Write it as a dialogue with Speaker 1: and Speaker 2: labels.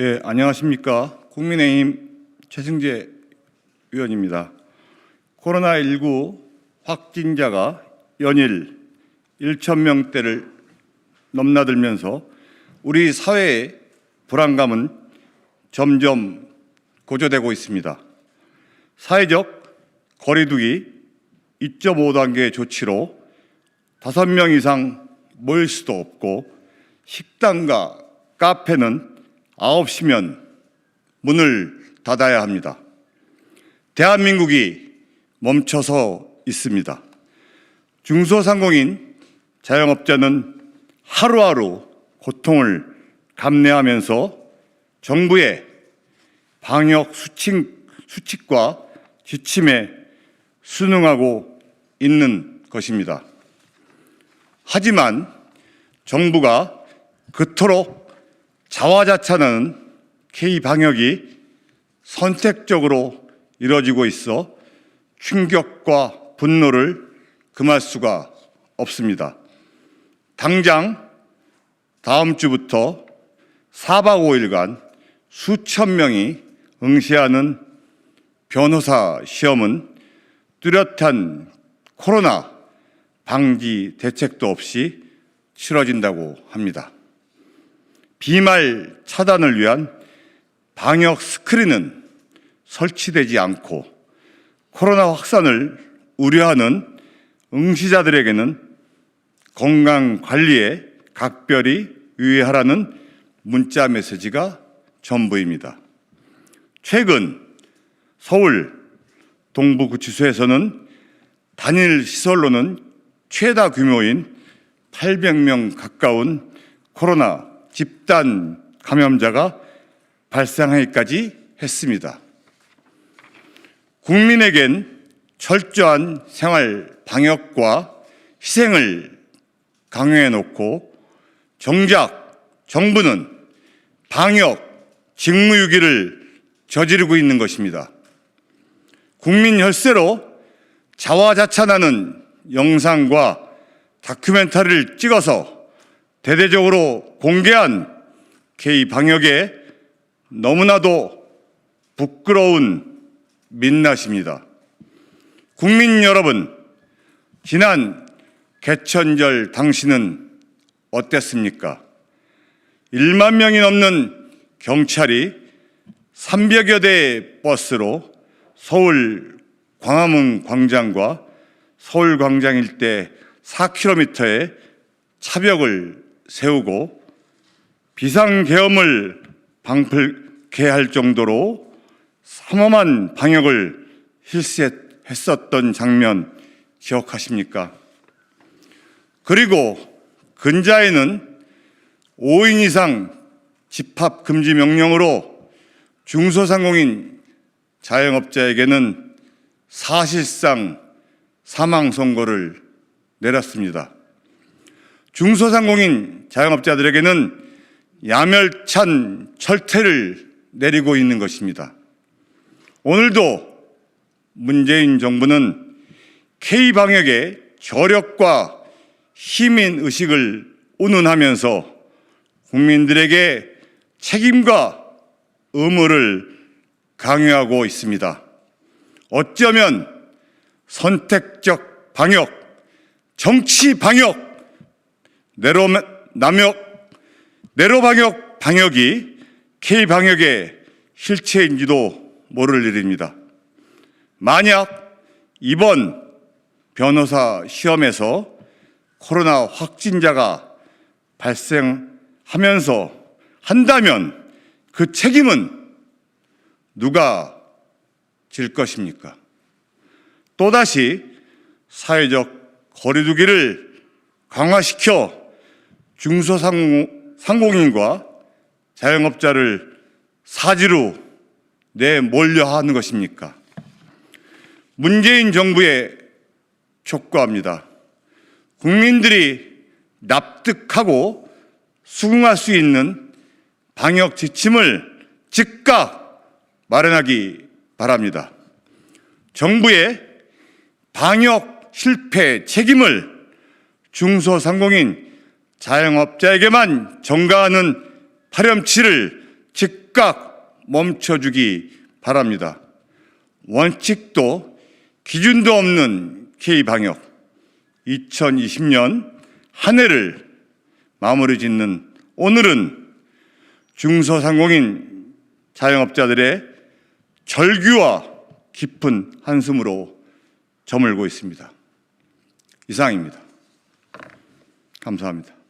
Speaker 1: 예, 안녕하십니까. 국민의힘 최승재 의원입니다. 코로나19 확진자가 연일 1천 명대를 넘나들면서 우리 사회의 불안감은 점점 고조되고 있습니다. 사회적 거리두기 2.5단계 조치로 5명 이상 모일 수도 없고 식당과 카페는 9시면 문을 닫아야 합니다. 대한민국이 멈춰서 있습니다. 중소상공인 자영업자는 하루하루 고통을 감내하면서 정부의 방역 수칙, 수칙과 지침에 순응하고 있는 것입니다. 하지만 정부가 그토록 자화자찬하는 K 방역이 선택적으로 이뤄지고 있어 충격과 분노를 금할 수가 없습니다. 당장 다음 주부터 4박 5일간 수천 명이 응시하는 변호사 시험은 뚜렷한 코로나 방지 대책도 없이 치러진다고 합니다. 비말 차단을 위한 방역 스크린은 설치되지 않고 코로나 확산을 우려하는 응시자들에게는 건강 관리에 각별히 유의하라는 문자 메시지가 전부입니다. 최근 서울 동부구치소에서는 단일 시설로는 최다 규모인 800명 가까운 코로나 집단 감염자가 발생하기까지 했습니다. 국민에겐 철저한 생활 방역과 희생을 강요해 놓고 정작 정부는 방역 직무유기를 저지르고 있는 것입니다. 국민 혈세로 자화자찬하는 영상과 다큐멘터리를 찍어서 대대적으로 공개한 K 방역에 너무나도 부끄러운 민낯입니다. 국민 여러분, 지난 개천절 당신은 어땠습니까? 1만 명이 넘는 경찰이 300여 대의 버스로 서울 광화문 광장과 서울 광장 일대 4km의 차벽을 세우고 비상계엄을 방불케 할 정도로 삼엄한 방역을 실시했었던 장면 기억하십니까? 그리고 근자에는 5인 이상 집합 금지 명령으로 중소상공인 자영업자에게는 사실상 사망 선고를 내렸습니다. 중소상공인 자영업자들에게는 야멸찬 철퇴를 내리고 있는 것입니다. 오늘도 문재인 정부는 K방역의 저력과 시민 의식을 운운하면서 국민들에게 책임과 의무를 강요하고 있습니다. 어쩌면 선택적 방역, 정치 방역, 내로 남역, 내로 방역 방역이 K 방역의 실체인지도 모를 일입니다. 만약 이번 변호사 시험에서 코로나 확진자가 발생하면서 한다면 그 책임은 누가 질 것입니까? 또다시 사회적 거리두기를 강화시켜 중소상공인과 자영업자를 사지로 내몰려 하는 것입니까? 문재인 정부에 촉구합니다. 국민들이 납득하고 수긍할 수 있는 방역 지침을 즉각 마련하기 바랍니다. 정부의 방역 실패 책임을 중소상공인 자영업자에게만 전가하는 파렴치를 즉각 멈춰주기 바랍니다. 원칙도 기준도 없는 K방역 2020년 한 해를 마무리 짓는 오늘은 중소상공인 자영업자들의 절규와 깊은 한숨으로 저물고 있습니다. 이상입니다. 감사합니다.